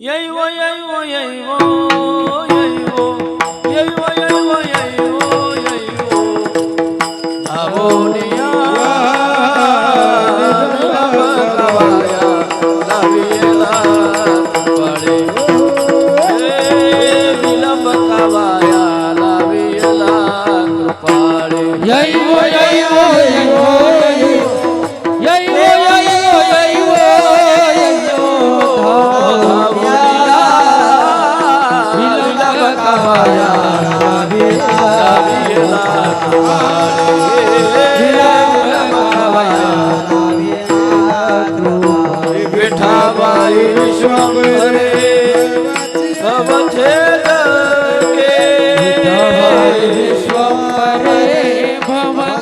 yeah you are બાબાઈ વિશ્વમરે સબ છે કે વિશ્વમરે ભવા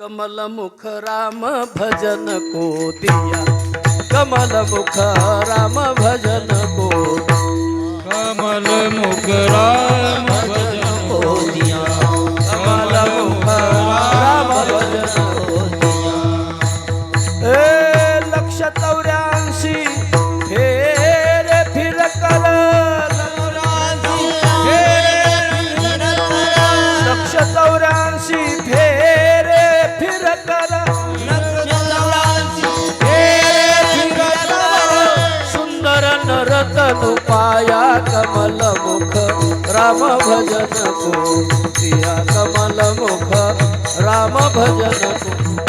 कमल मुख राम भजन को दिया कमल मुख राम भजन को कमल मुख राम भजन को दिया पाया कमल मुख राम भजन को सिया कमल मुख राम भजन को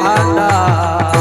ભાંડા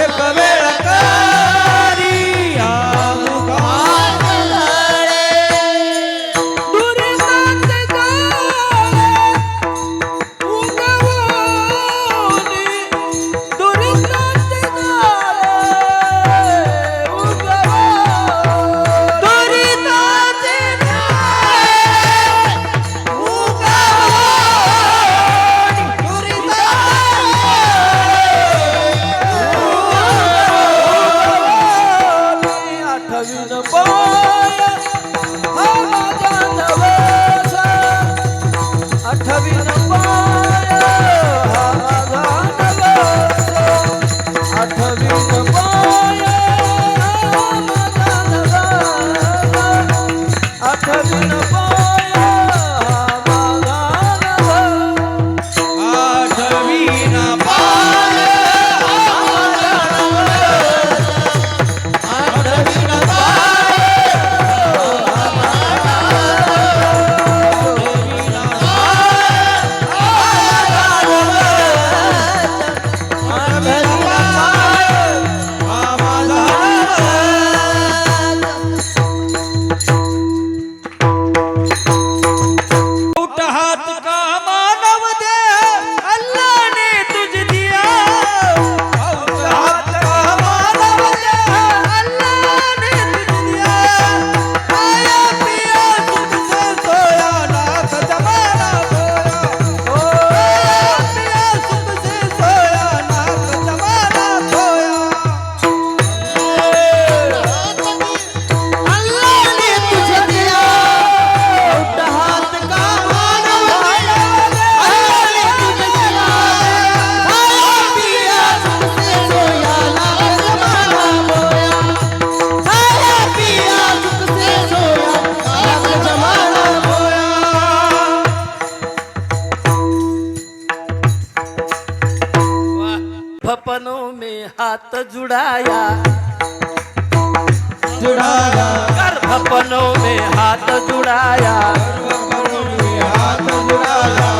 எப்ப வேளக்கா हाथ जुड़ाया. जुड़ाया. गर्भपनों में हाथ जुड़ाया. गर्भपनों में हाथ जुड़ाया.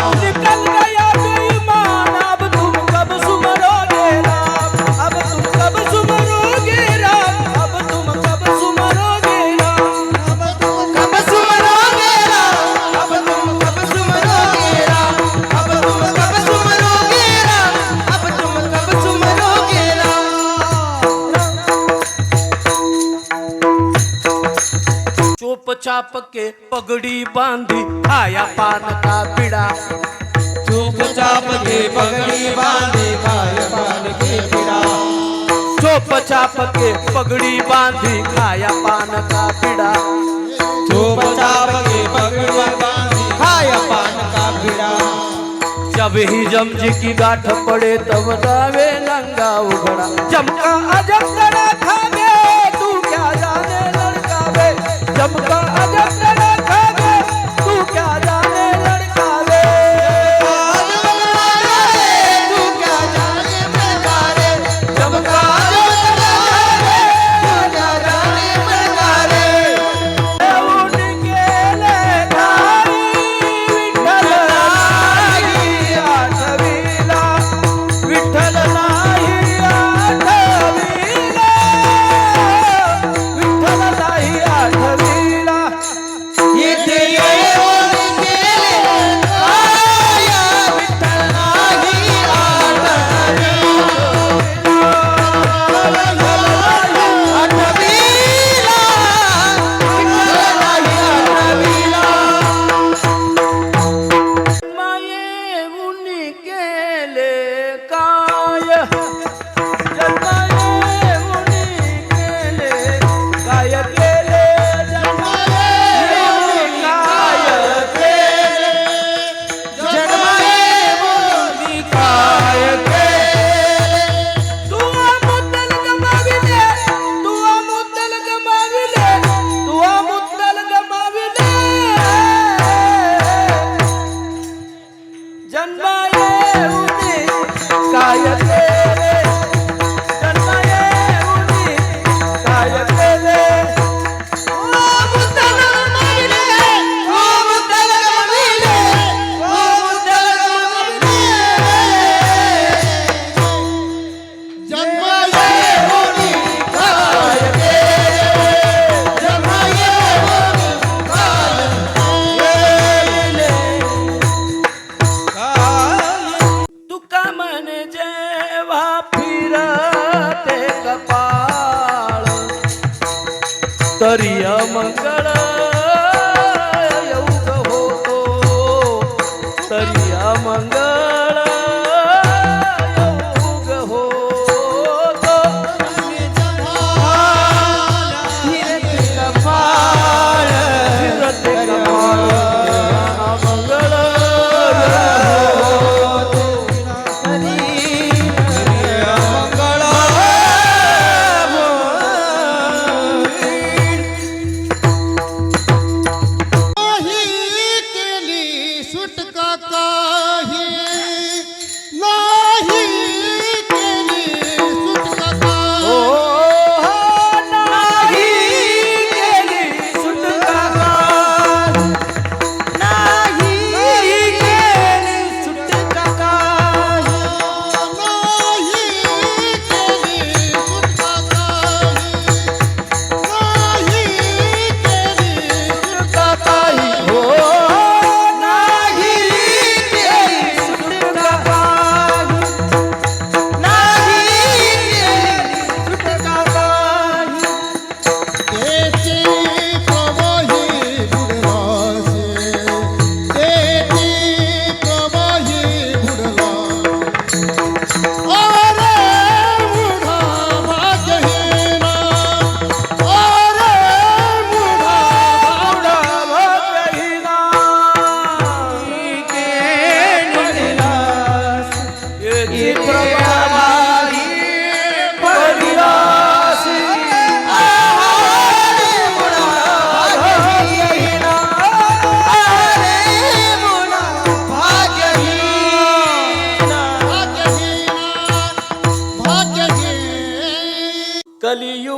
छाप के पगड़ी बांधी खाया पान का पीड़ा। चुपचाप के पगड़ी बांधी आया पान के पीड़ा। चुप चाप के पगड़ी बांधी खाया पान का पीड़ा। चुप चाप के पगड़ी बांधी खाया पान का पीड़ा। जब ही जमजी की गाठ पड़े तब जावे लंगा उगड़ा जमका अजब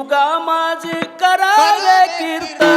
तुगा माझे करावे कीर्तन.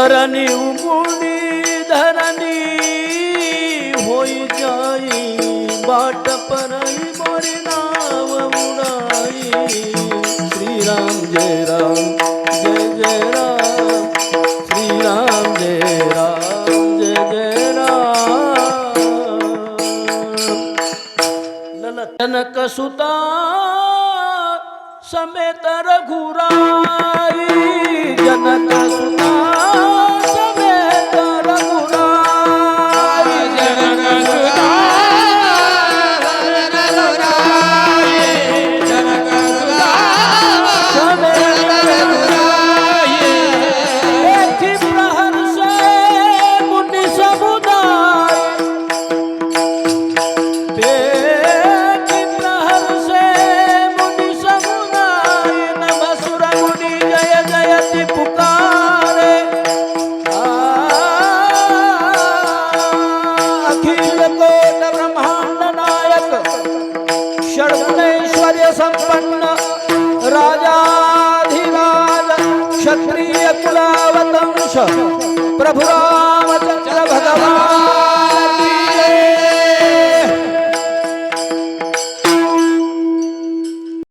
ધરની ઉમુડી ધરની હોય જાય બાટ પર મોરી નામ ઉડાઈ શ્રી રામ જય રામ જય જય રામ શ્રી રામ જય રામ જય જય રામ લલતનક સુતા સમેત રઘુરાઈ જનક સુતા